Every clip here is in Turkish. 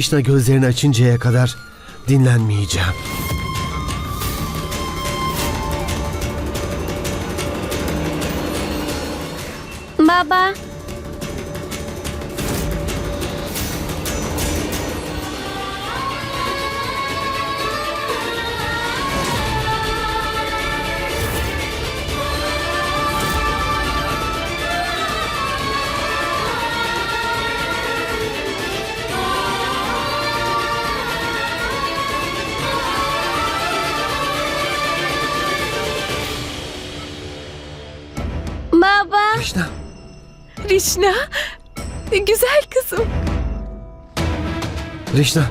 Krishna gözlerini açıncaya kadar dinlenmeyeceğim. Baba, Krishna, Rişna, güzel kızım. Krishna.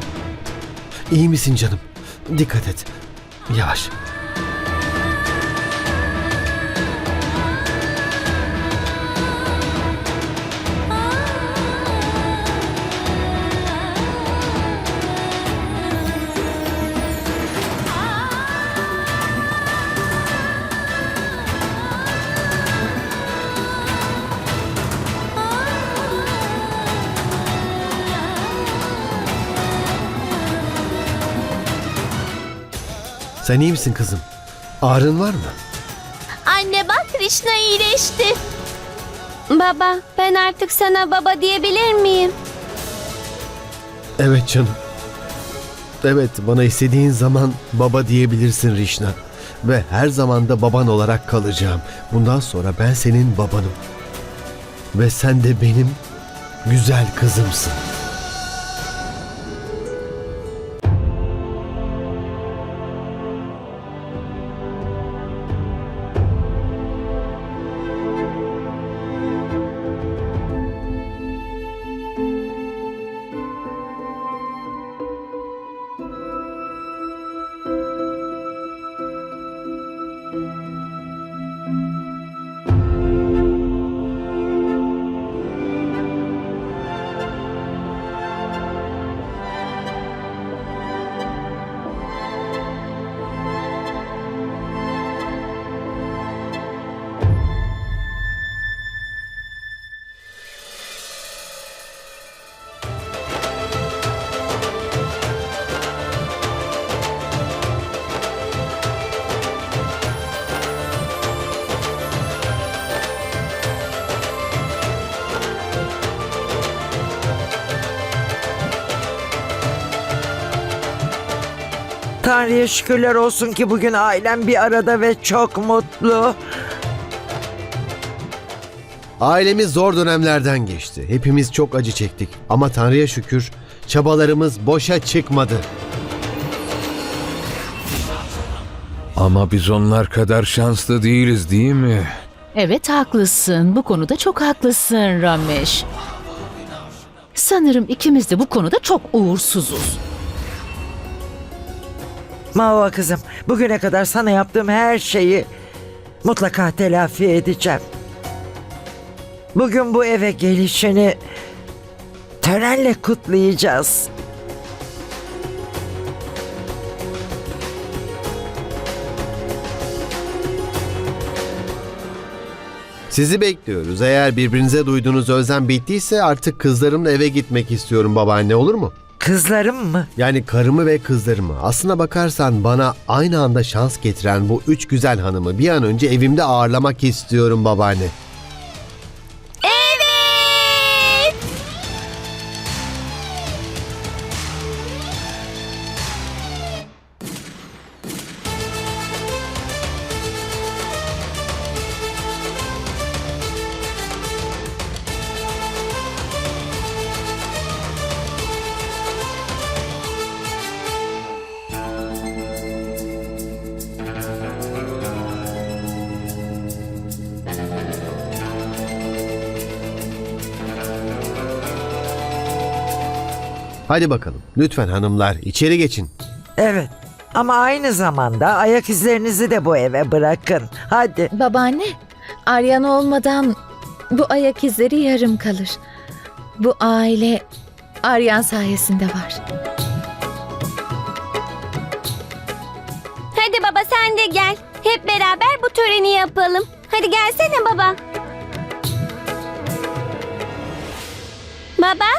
İyi misin canım? Dikkat et. Yavaş. Sen iyi misin kızım? Ağrın var mı? Anne bak Krishna iyileşti. Baba, ben artık sana baba diyebilir miyim? Evet canım. Evet bana istediğin zaman baba diyebilirsin Rişna. Ve her zaman da baban olarak kalacağım. Bundan sonra ben senin babanım. Ve sen de benim güzel kızımsın. Tanrı'ya şükürler olsun ki bugün ailem bir arada ve çok mutlu. Ailemiz zor dönemlerden geçti. Hepimiz çok acı çektik. Ama Tanrı'ya şükür çabalarımız boşa çıkmadı. Ama biz onlar kadar şanslı değiliz değil mi? Evet haklısın. Bu konuda çok haklısın Ramesh. Sanırım ikimiz de bu konuda çok uğursuzuz. Mava kızım, bugüne kadar sana yaptığım her şeyi mutlaka telafi edeceğim. Bugün bu eve gelişini törenle kutlayacağız. Sizi bekliyoruz. Eğer birbirinize duyduğunuz özlem bittiyse artık kızlarımla eve gitmek istiyorum babaanne olur mu? Kızlarım mı? Yani karımı ve kızlarımı. Aslına bakarsan bana aynı anda şans getiren bu üç güzel hanımı bir an önce evimde ağırlamak istiyorum babaanne. Hadi bakalım. Lütfen hanımlar içeri geçin. Evet. Ama aynı zamanda ayak izlerinizi de bu eve bırakın. Hadi. Babaanne, Aryan olmadan bu ayak izleri yarım kalır. Bu aile Aryan sayesinde var. Hadi baba sen de gel. Hep beraber bu töreni yapalım. Hadi gelsene baba. Baba?